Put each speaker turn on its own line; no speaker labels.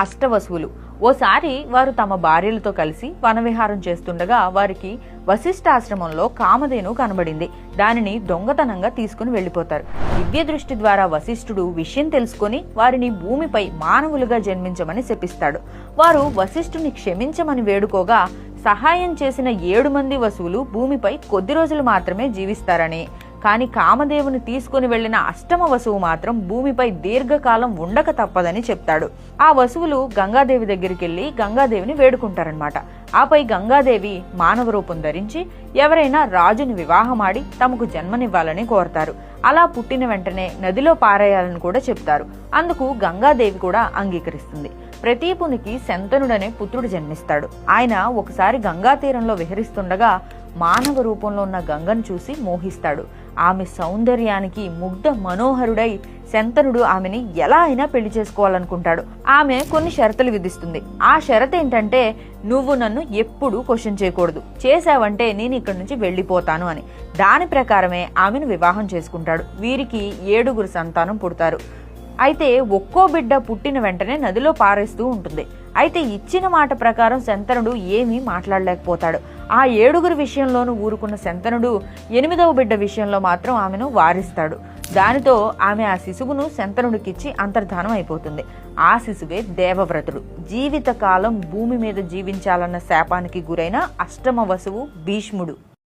అష్టవసువులు. ఓసారి వారు తమ భార్యలతో కలిసి వనవిహారం చేస్తుండగా వారికి వశిష్ఠాశ్రమంలో కామధేను కనబడింది. దానిని దొంగతనంగా తీసుకుని వెళ్ళిపోతారు. దివ్య దృష్టి ద్వారా వశిష్ఠుడు విషయం తెలుసుకొని వారిని భూమిపై మానవులుగా జన్మించమని శపిస్తాడు. వారు వశిష్ఠుని క్షమించమని వేడుకోగా సహాయం చేసిన ఏడు మంది వసువులు భూమిపై కొద్ది రోజులు మాత్రమే జీవిస్తారని కానీ కామదేవుని తీసుకుని వెళ్ళిన అష్టమ వసువు మాత్రం భూమిపై దీర్ఘకాలం ఉండక తప్పదని చెప్తాడు. ఆ వసువులు గంగాదేవి దగ్గరికి వెళ్ళి గంగాదేవిని వేడుకుంటారనమాట ఆపై గంగాదేవి మానవ రూపం ధరించి ఎవరైనా రాజుని వివాహమాడి తమకు జన్మనివ్వాలని కోరతారు. అలా పుట్టిన వెంటనే నదిలో పారేయాలని కూడా చెప్తారు. అందుకు గంగాదేవి కూడా అంగీకరిస్తుంది. ప్రతీపునికి శంతనుడనే పుత్రుడు జన్మిస్తాడు. ఆయన ఒకసారి గంగా తీరంలో విహరిస్తుండగా మానవ రూపంలో ఉన్న గంగను చూసి మోహిస్తాడు. ఆమె సౌందర్యానికి ముగ్ధ మనోహరుడై శంతనుడు ఆమెని ఎలా అయినా పెళ్ళి చేసుకోవాలనుకుంటాడు. ఆమె కొన్ని షరతులు విధిస్తుంది. ఆ షరత్ ఏంటంటే నువ్వు నన్ను ఎప్పుడూ క్వశ్చన్ చేయకూడదు. చేసావంటే నేను ఇక్కడి నుంచి వెళ్ళిపోతాను అని. దాని ప్రకారమే ఆమెను వివాహం చేసుకుంటాడు. వీరికి ఏడుగురు సంతానం పుడతారు. అయితే ఒక్కో బిడ్డ పుట్టిన వెంటనే నదిలో పారేస్తూ ఉంటుంది. అయితే ఇచ్చిన మాట ప్రకారం శంతనుడు ఏమీ మాట్లాడలేకపోతాడు. ఆ ఏడుగురు విషయంలోనూ ఊరుకున్న శంతనుడు ఎనిమిదవ బిడ్డ విషయంలో మాత్రం ఆమెను వారిస్తాడు. దానితో ఆమె ఆ శిశువును శంతనుడికిచ్చి అంతర్ధానం అయిపోతుంది. ఆ శిశువే దేవవ్రతుడు. జీవితకాలం భూమి మీద జీవించాలన్న శాపానికి గురైన అష్టమ వసువు భీష్ముడు.